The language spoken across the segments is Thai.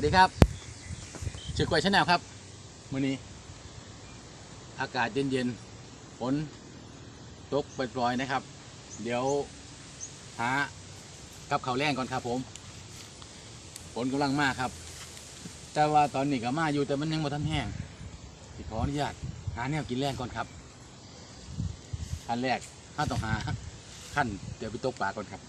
วัสดีครับชื่อกล้วยชาแนลครับมื้อนี้ อากาศเย็นๆฝนตกปล่อยๆนะครับ เดี๋ยวหากับเขาแรงก่อนครับผมฝนกำลังมากครับ แต่ว่าตอนนี้ก็มาอยู่แต่มันยังบ่ทันแห้งสิขออนุญาตหาแนวกินแรงก่อนครับขั้นแรกข้าต้องหาขั้นเดี๋ยวไปตกปลาก่อนครับ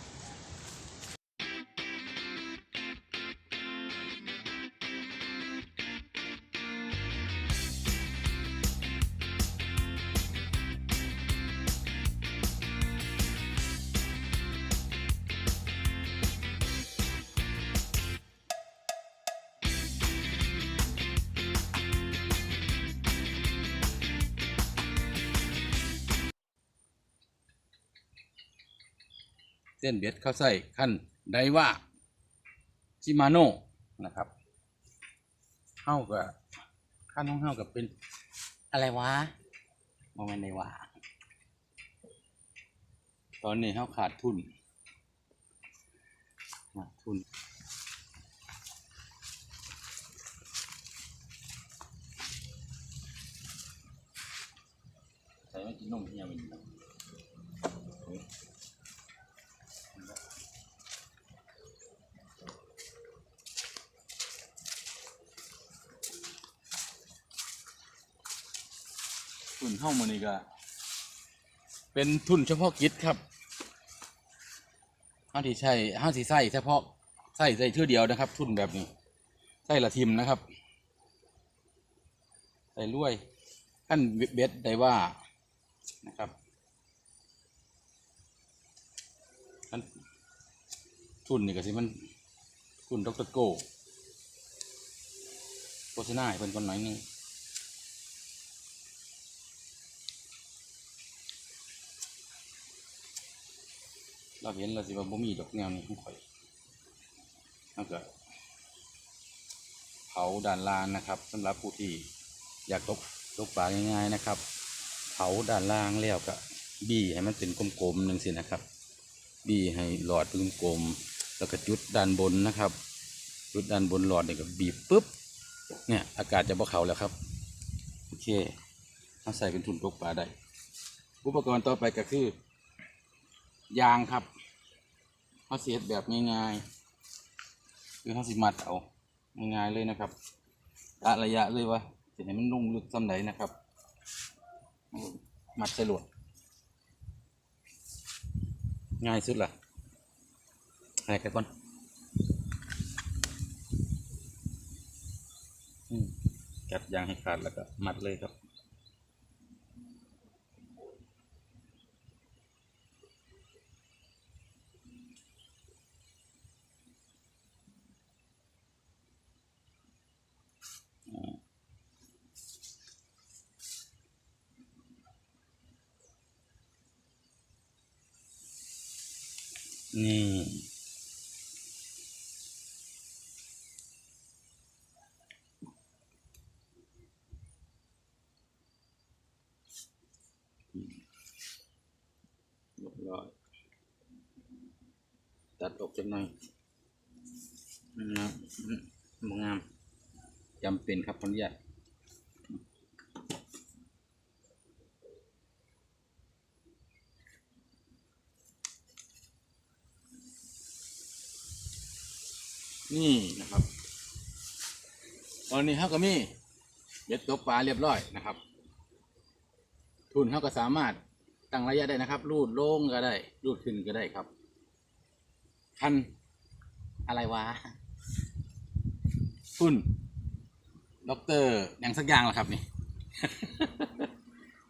เส้นเบ็ดเข้าใส่ขั้นไดว่าชิมาโน่นะครับเท่ากับขั้นของเท่ากับเป็นอะไรวะโมเมนต์ในว่าตอนนี้เขาขาดทุนขาดทุนใส่ไม่กินนมเฮียมันอยู่นะเฮ้ย ทุนเข้ามานี่ก็เป็นทุนเฉพาะกิจครับห้าที่ใช่ห้าที่ใส่เฉพาะใส่ใส่เท่อเดียวนะครับ ทุนแบบนี้ใส่ละทิมนะครับใส่ลวยขั้นเบ็ดได้ว่านะครับขั้นทุนนี่ก็สิมันทุนดรโก้โฆษณาให้เพิ่นคนหน่อยนึง เราเห็นเราสิว่าบ่มีดอกแนวนี้ของข่อยแล้วก็เผาด้านล่างนะครับสำหรับผู้ที่อยากตกตกปลาง่ายๆนะครับ เผาด้านล่างแล้วก็บี้ให้มันเป็นกลมๆหนึ่งสินะครับ บี้ให้หลอดเป็นกลมๆแล้วก็จุดด้านบนนะครับจุดด้านบนหลอดเนี่ยก็บีบปุ๊บเนี่ยอากาศจะบ่เขาแล้วครับโอเคเอาใส่เป็นทุนตกปลาได้อุปกรณ์ต่อไปก็คือยางครับ เขาเสียดแบบง่ายๆคือเขาสิมัดเอาง่ายๆเลยนะครับกะระยะเลยว่าจะให้มันลงลึกสำไหนนะครับ มัดใส่ลวดง่ายสุดละ่ะให้กันก่อนกัดยางให้ขาดแล้วก็มัดเลยครับ นี่เรียบร้อยตัดออกจากหน่อยนะครับงามจำเป็นครับขออนุญ นี่นะครับ ตอนนี้เขาก็มีเบ็ดตกปลาเรียบร้อยนะครับ ทุนเขาก็สามารถตั้งระยะได้นะครับ รูดลงก็ได้ รูดขึ้นก็ได้ครับ คันอะไรวะทุนด็อกเตอร์อย่างสักอย่างละครับนี่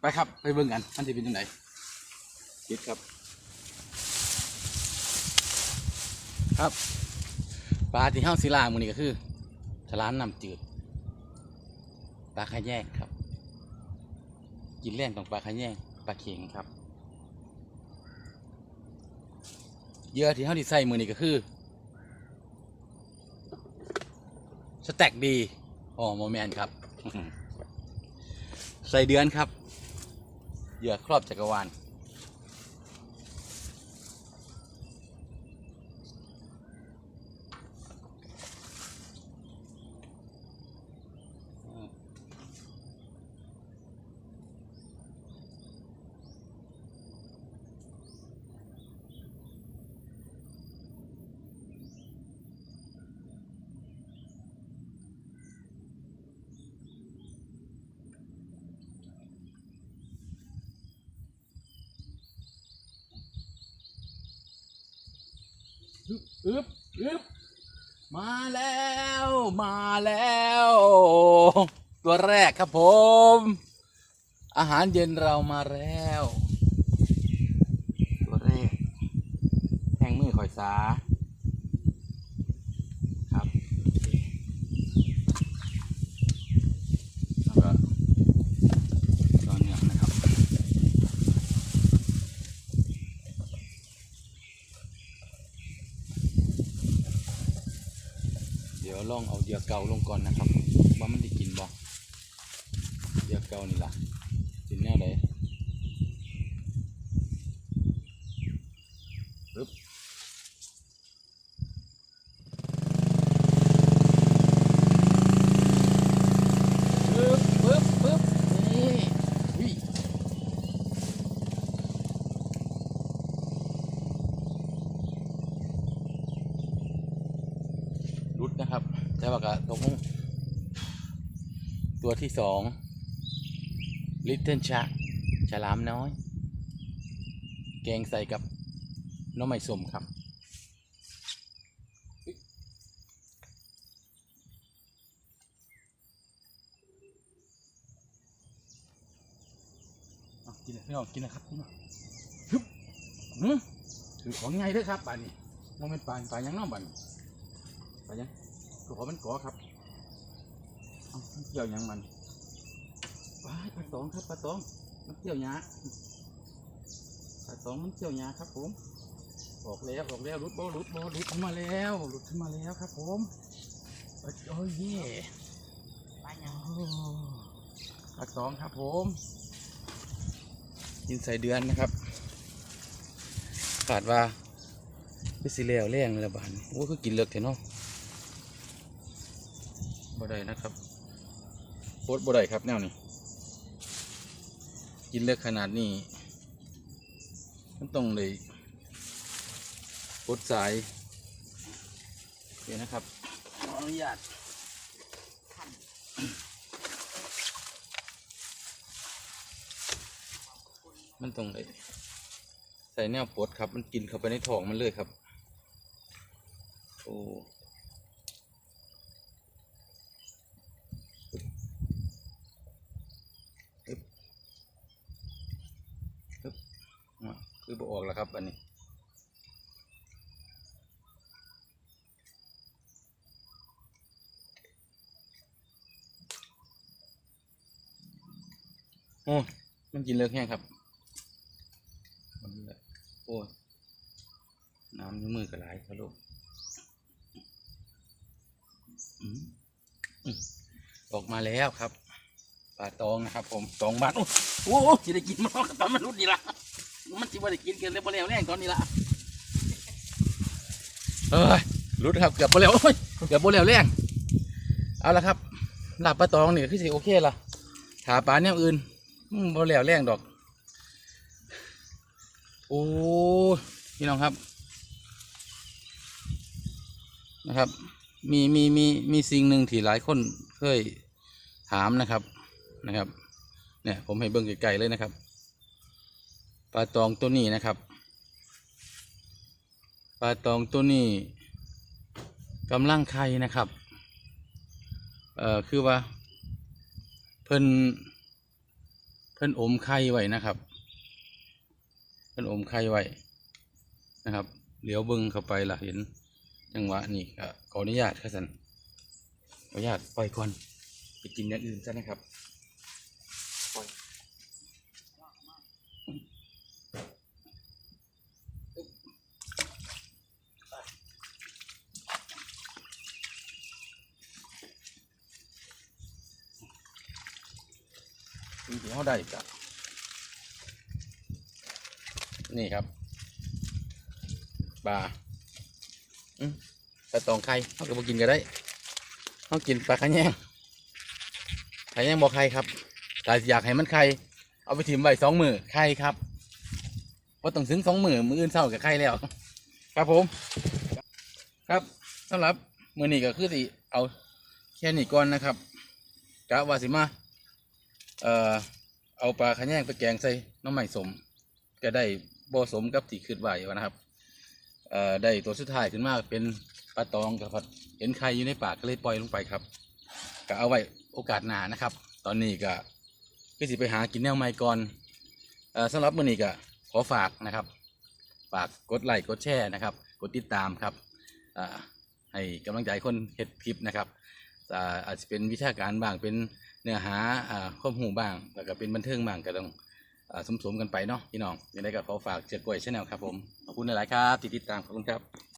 ไปครับ ไปเบิ่งกันมันจะเป็นยังไงคิดครับ ครับ ปลาที่เฮ้าศิลามันนี่ก็คือฉลามน้ำจืด ปลาขะแยงครับ กินแรงต้องปลาขะแยงปลาเข็งครับเหยื่อที่เฮ้าที่ใส่มือนี่ก็คือสแต็กดีอ๋อโมแมนครับ ใส่เดือนครับเหยื่อครอบจักรวาล อึบอึบอึบมาแล้วมาแล้ว ตัวแรกครับผม อาหารเย็นเรามาแล้ว ตัวแรกแห้งมือข่อยสา ครับแล้วก็ตอนเนี้ยนะครับ เดี๋ยวล องเอาเหยื่อเก่าลงก่อนนะครับ ว่ามันได้กินบ่เหยื่อเก่านี่ล่ะกินแนวใดปึ๊บปึ๊บปึ๊บปึ๊บนี่อุ้ยรุดนะครับ แต่ว่าก็ตกลง ตัวที่สองลิตเติ้ลชาฉลามน้อย แกงใส่กับน้องไม้สมครับ กินเลยพี่น้องกินนะครับพี่น้องฮึบอืมถือของไงเด้วยครับป่านนี้มันเป็นป่านป่านยังน้องป่านป่านยังก็ขอมันก่อครับ เอามันเกี่ยวยังมันปลาปลาตองครับปลาตอง มันเกี่ยวยาปลาตองมันเกี่ยวยาครับผม ออกแล้วออกแล้วรุดโบรุดโบรุดขึ้นมาแล้วรุดขึ้นมาแล้วครับผม โอ้ยโอ้ยเย่ปลาหยังปลาตองครับผมกินใส่เดือนนะครับขาดว่าไปสิแล้วแรงละบานโอ้คือกินเลิกเถอะเนาะบ่ได้นะครับ โคตรบ่ได้ครับแนวนี้ กินเลิกขนาดนี้ มันต้องเลยปลดสายโอเคนะครับขออนุญาตมันต้องเลยใส่แนวปลดครับ มันกินเข้าไปในท้องมันเลยครับ โอ้อึ๊บอึ๊บอะคือบ่ออก แล้วครับอันนี้โอ้มันกินเลิกแห้งครับโอ้น้ำในมือก็ไหลายครับลูกออกมาแล้วครับปลาตองนะครับผมตองบ้าทโอ้โหจะได้กินมันกับตอนมันรุดนี่ละ มันจะว่ได้กินเกินเลยพอแล้วแรงตอนนี้ละเอ้ยรุดครับเกือบพอแล้วโอ้ยเกือบพอแล้วแรงเอาละครับหลาบปลาตองนี่คือสิโอเคละถาปลาเนี่ยอื่นอืมพอแล้วแรงดอก โอ้พี่น้องครับ นะครับ มีมีมีมีสิ่งหนึ่งที่หลายคนเคยถามนะครับนะครับ เนี่ยผมให้เบิ่งไกลๆเลยนะครับ ปลาตองตัวนี้นะครับ ปลาตองตัวนี้กำลังไข่นะครับ เอ่อคือว่า เพิ่นเพิ่นอมไข่ไว้นะครับเป็นอมไข่ไว้นะครับเดี๋ยวบิ้งเข้าไปล่ะเห็นจังหวะนี้ขออนุญาตครับสันขออนุญาตปล่อยก่อนไปกินอย่างอื่นซะนะครับปล่อยสิ่ง ที่เขาได้กับนี่ครับปลาอืมปลาตองไข่เขาก็บกินก็ได้เขากินปลาขแยงขแยงบอกไข่ครับแต่อยากให้มันไข่เอาไปถิ่มไว้สองมือไข่ครับว่าต้องถึงสองมือมืออื่นเศร้ากับไข่แล้ว ครับผม ครับสำหรับมือนี้ก็คือสิเอาแค่นี้ก่อนนะครับกะว่าสิมา เอ่อเอาปลาขะแยงไปแกงใส่น้ำใหม่สม ก็ได้บ่สมกับที่คิดไว้ว่านะครับเอ่อได้ตัวสุดท้ายขึ้นมาเป็นปลาตองกับผัดเห็นไข่อยู่ในปากก็เลยปล่อยลงไปครับก็เอาไว้โอกาสหน้านะครับ ตอนนี้ก็ก็สิไปหากินแนวใหม่ก่อนเอ่อสำหรับมื้อนี้ก็ขอฝากนะครับ ฝากกดไลค์กดแชร์นะครับ กดติดตามครับอ่าให้กำลังใจคนเฮ็ดคลิปนะครับอาอาจจะเป็นวิชาการบ้างเป็น เนื้อหาข้อมูลบ้าง แล้วก็เป็นบันเทิงบ้างก็ต้องสมสมกันไปเนาะพี่น้องยังไงก็ขอฝากเจียกล้วยชาแนลครับผม ขอบคุณหลายๆครับ ติดติดตามขอบคุณครับ